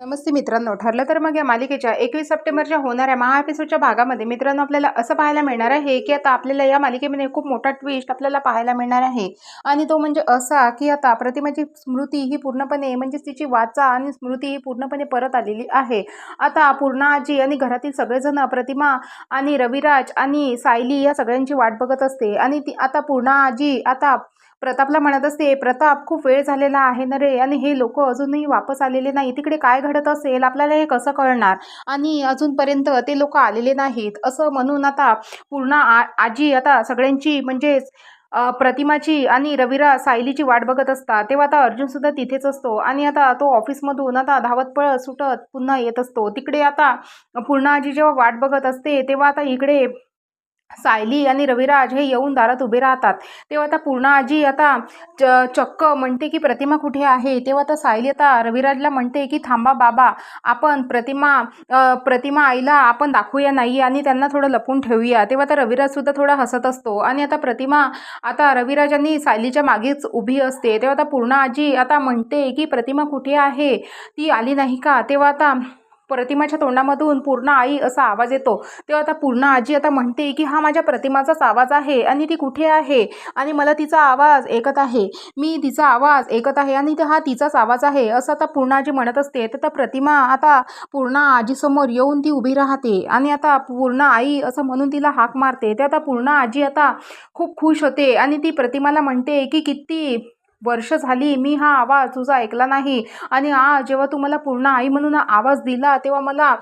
नमस्ते मित्रांनो. ठरलं तर मग या मालिकेच्या एकवीस सप्टेंबरच्या होणाऱ्या महा एपिसोडच्या भागामध्ये मित्रांनो आपल्याला असं पाहायला मिळणार आहे की आता आपल्याला या मालिकेमध्ये खूप मोठा ट्विस्ट आपल्याला पाहायला मिळणार आहे. आणि तो म्हणजे असा की आता प्रतिमाची स्मृती ही पूर्णपणे म्हणजेच तिची वाचा आणि स्मृती ही पूर्णपणे परत आलेली आहे. आता पूर्ण आजी आणि घरातील सगळेजण प्रतिमा आणि रविराज आणि सायली या सगळ्यांची वाट बघत असते. आणि ती आता पूर्ण आजी आता प्रतापला म्हणत असते प्रताप खूप वेळ झालेला आहे ना रे? आणि हे लोक अजूनही वापस आलेले नाही. तिकडे काय घडत असेल? आपल्याला हे कसं कळणार? आणि अजूनपर्यंत ते लोक आलेले नाहीत. असं म्हणून आता पूर्ण आ आजी आता सगळ्यांची म्हणजेच प्रतिमाची आणि रविरा सायलीची वाट बघत असतात. तेव्हा आता अर्जुनसुद्धा तिथेच असतो. आणि आता तो ऑफिसमधून आता धावत पळत सुटत पुन्हा येत असतो. तिकडे आता पूर्ण आजी जेव्हा वाट बघत असते तेव्हा आता इकडे सायली आणि रविराज हे येऊन दारात उभे राहतात. तेव्हा आता पूर्ण आजी आता च चक्क म्हणते की प्रतिमा कुठे आहे? तेव्हा आता सायली आता रविराजला म्हणते की थांबा बाबा आपण प्रतिमा प्रतिमा आईला आपण दाखवूया नाही आणि त्यांना थोडं लपून ठेवूया. तेव्हा आता रविराजसुद्धा थोडा हसत असतो आणि आता प्रतिमा आता रविराज आणि सायलीच्या मागेच उभी असते. तेव्हा आता पूर्ण आजी आता म्हणते की प्रतिमा कुठे आहे? ती आली नाही का? तेव्हा आता प्रतिमाच्या तोंडामधून पूर्ण आई असा आवाज येतो. तेव्हा आता पूर्ण आजी आता म्हणते की हा माझ्या प्रतिमाचाच आवाज आहे आणि ती कुठे आहे? आणि मला तिचा आवाज ऐकत आहे. मी तिचा आवाज ऐकत आहे आणि हा तिचाच आवाज आहे. असं आता पूर्ण आजी म्हणत असते. तर त्या प्रतिमा आता पूर्ण आजीसमोर येऊन ती उभी राहते आणि आता पूर्ण आई असं म्हणून तिला हाक मारते. ते आता पूर्ण आजी आता खूप खुश होते आणि ती प्रतिमाला म्हणते की किती वर्ष झाली मी हा आवाज तुझा ऐकला नाही. आणि आ जेव्हा तू मला पूर्ण आई म्हणून आवाज दिला तेव्हा मला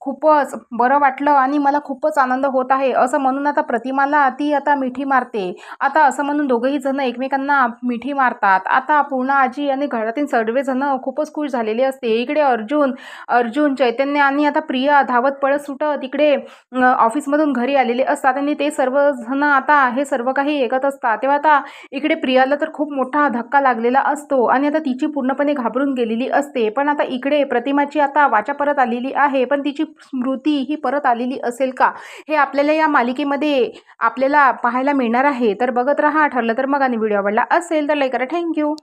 खूपच बरं वाटलं आणि मला खूपच आनंद होत आहे. असं म्हणून आता प्रतिमाला ती आता मिठी मारते. आता असं म्हणून दोघंही जण एकमेकांना मिठी मारतात. आता पूर्ण आजी आणि घरातील सर्वजण खूपच खुश झालेले असते. इकडे अर्जुन अर्जुन चैतन्य आणि आता प्रिया धावत पळत सुटत इकडे ऑफिसमधून घरी आलेले असतात आणि ते सर्वजण आता हे सर्व काही ऐकत असतात. तेव्हा आता इकडे प्रियाला तर खूप मोठा धक्का लागलेला असतो आणि आता तिची पूर्णपणे घाबरून गेलेली असते. पण आता इकडे प्रतिमाची आता वाचा परत आलेली आहे. पण तिची स्मृती ही परत आलेली असेल का? हे आपल्याला या मालिकेमध्ये आपल्याला पाहायला मिळणार आहे. तर बघत राहा ठरलं तर मग आणि व्हिडिओ आवडला असेल तर लाईक करा. थँक्यू